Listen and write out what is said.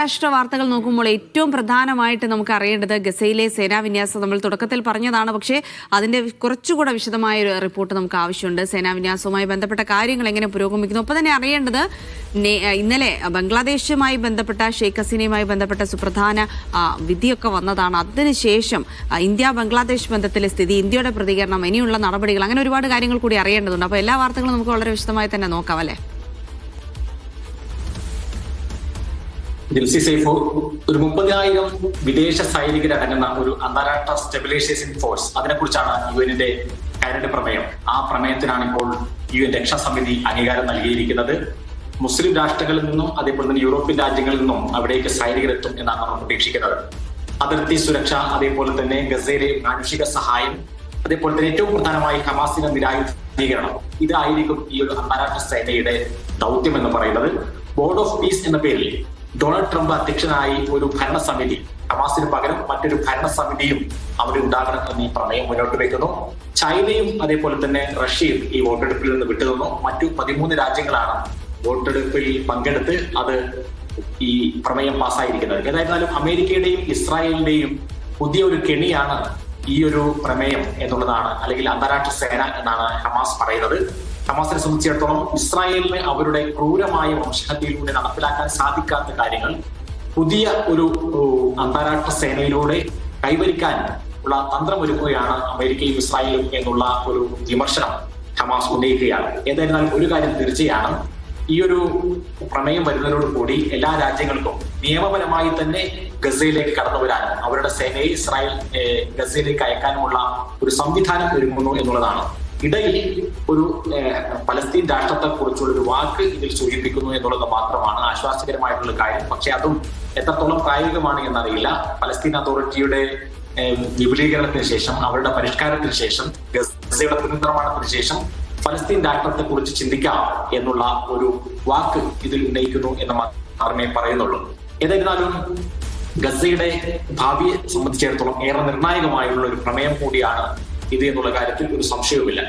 അന്താരാഷ്ട്ര വാർത്തകൾ നോക്കുമ്പോൾ ഏറ്റവും പ്രധാനമായിട്ട് നമുക്ക് അറിയേണ്ടത് ഗസയിലെ സേനാവിന്യാസം നമ്മൾ തുടക്കത്തിൽ പറഞ്ഞതാണ്. പക്ഷേ അതിന്റെ കുറച്ചുകൂടെ വിശദമായ ഒരു റിപ്പോർട്ട് നമുക്ക് ആവശ്യമുണ്ട് സേനാവിന്യാസവുമായി ബന്ധപ്പെട്ട കാര്യങ്ങൾ എങ്ങനെ പുരോഗമിക്കുന്നു? ഒപ്പം തന്നെ അറിയേണ്ടത് ഇന്നലെ ബംഗ്ലാദേശുമായി ബന്ധപ്പെട്ട ഷെയ്ഖ് ഹസീനയുമായി ബന്ധപ്പെട്ട സുപ്രധാന വിധിയൊക്കെ വന്നതാണ്. അതിനുശേഷം ഇന്ത്യ ബംഗ്ലാദേശ് ബന്ധത്തിലെ സ്ഥിതി ഇന്ത്യയുടെ പ്രതികരണം ഇനിയുള്ള നടപടികൾ അങ്ങനെ ഒരുപാട് കാര്യങ്ങൾ കൂടി അറിയേണ്ടതുണ്ട്. അപ്പോൾ എല്ലാ വാർത്തകളും നമുക്ക് വളരെ വിശദമായി തന്നെ നോക്കാം അല്ലേ? ജിൽസി സൈഫ് ഒരു മുപ്പതിനായിരം വിദേശ സൈനികരടങ്ങുന്ന ഒരു അന്താരാഷ്ട്ര സ്റ്റെബിലൈസേഷൻ ഫോഴ്സ്. അതിനെക്കുറിച്ചാണ് യു എന്നിന്റെ കരട് പ്രമേയം. ആ പ്രമേയത്തിനാണ് ഇപ്പോൾ യു എൻ രക്ഷാസമിതി അംഗീകാരം നൽകിയിരിക്കുന്നത്. മുസ്ലിം രാഷ്ട്രങ്ങളിൽ നിന്നും അതേപോലെ തന്നെ യൂറോപ്യൻ രാജ്യങ്ങളിൽ നിന്നും അവിടേക്ക് സൈനികരെത്തും എന്നാണ് അവർ പ്രതീക്ഷിക്കുന്നത്. അതിർത്തി സുരക്ഷ അതേപോലെ തന്നെ ഗസയിലെ മാനുഷിക സഹായം അതേപോലെ തന്നെ ഏറ്റവും പ്രധാനമായി ഹമാസിന്റെ നിരായുധീകരണം. ഇതായിരിക്കും ഈ ഒരു അന്താരാഷ്ട്ര സേനയുടെ ദൗത്യം എന്ന് പറയുന്നത്. ബോർഡ് ഓഫ് പീസ് എന്ന പേരിൽ ഡൊണാൾഡ് ട്രംപ് അധ്യക്ഷനായി ഒരു ഭരണസമിതി ഹമാസിന് പകരം മറ്റൊരു ഭരണസമിതിയും അവിടെ ഉണ്ടാകണമെന്ന് ഈ പ്രമേയം മുന്നോട്ട് വയ്ക്കുന്നു ചൈനയും അതേപോലെ തന്നെ റഷ്യയും ഈ വോട്ടെടുപ്പിൽ നിന്ന് വിട്ടുനിന്നു. മറ്റു പതിമൂന്ന് രാജ്യങ്ങളാണ് വോട്ടെടുപ്പിൽ പങ്കെടുത്ത് അത് ഈ പ്രമേയം പാസ്സായിരിക്കുന്നത്. ഏതായിരുന്നാലും അമേരിക്കയുടെയും ഇസ്രായേലിന്റെയും പുതിയ ഒരു കെണിയാണ് ഈ ഒരു പ്രമേയം എന്നുള്ളതാണ് അല്ലെങ്കിൽ അന്താരാഷ്ട്ര സേന എന്നാണ് ഹമാസ് പറയുന്നത്. ഹമാസിനെ സംബന്ധിച്ചിടത്തോളം ഇസ്രായേലിന് അവരുടെ ക്രൂരമായ വംശഹത്യയിലൂടെ നടപ്പിലാക്കാൻ സാധിക്കാത്ത കാര്യങ്ങൾ പുതിയ ഒരു അന്താരാഷ്ട്ര സേനയിലൂടെ കൈവരിക്കാൻ ഉള്ള തന്ത്രമൊരുക്കുകയാണ് അമേരിക്കയും ഇസ്രായേലും എന്നുള്ള ഒരു വിമർശനം ഹമാസ് ഉന്നയിക്കുകയാണ്. എന്തായിരുന്നാലും ഒരു കാര്യം തീർച്ചയാണ്. ഈ ഒരു പ്രമേയം വരുന്നതിനോട് കൂടി എല്ലാ രാജ്യങ്ങൾക്കും നിയമപരമായി തന്നെ ഗസയിലേക്ക് കടന്നു വരാനും അവരുടെ സേനയെ ഇസ്രായേൽ ഗസയിലേക്ക് അയക്കാനുമുള്ള ഒരു സംവിധാനം ഒരുങ്ങുന്നു എന്നുള്ളതാണ് ഇടയിൽ ഒരു പലസ്തീൻ രാഷ്ട്രത്തെ കുറിച്ചുള്ള ഒരു വാക്ക് ഇതിൽ സൂചിപ്പിക്കുന്നു എന്നുള്ളത് മാത്രമാണ് ആശ്വാസകരമായിട്ടുള്ള കാര്യം. പക്ഷെ അതും എത്രത്തോളം പ്രായോഗികമാണ് എന്നറിയില്ല. പലസ്തീൻ അതോറിറ്റിയുടെ വിപുലീകരണത്തിന് ശേഷം അവരുടെ പരിഷ്കാരത്തിന് ശേഷം ഗസയുടെ പുനർനിർമ്മാണത്തിന് ശേഷം ഫലസ്തീൻ രാഷ്ട്രത്തെ കുറിച്ച് ചിന്തിക്കാം എന്നുള്ള ഒരു വാക്ക് ഇതിൽ ഉന്നയിക്കുന്നു എന്ന് മാത്രമേ പറയുന്നുള്ളൂ. ഏതായിരുന്നാലും ഗസയുടെ ഭാവിയെ സംബന്ധിച്ചിടത്തോളം ഏറെ നിർണായകമായുള്ള ഒരു പ്രമേയം കൂടിയാണ് ഇത് എന്നുള്ള കാര്യത്തിൽ ഒരു സംശയവുമില്ല.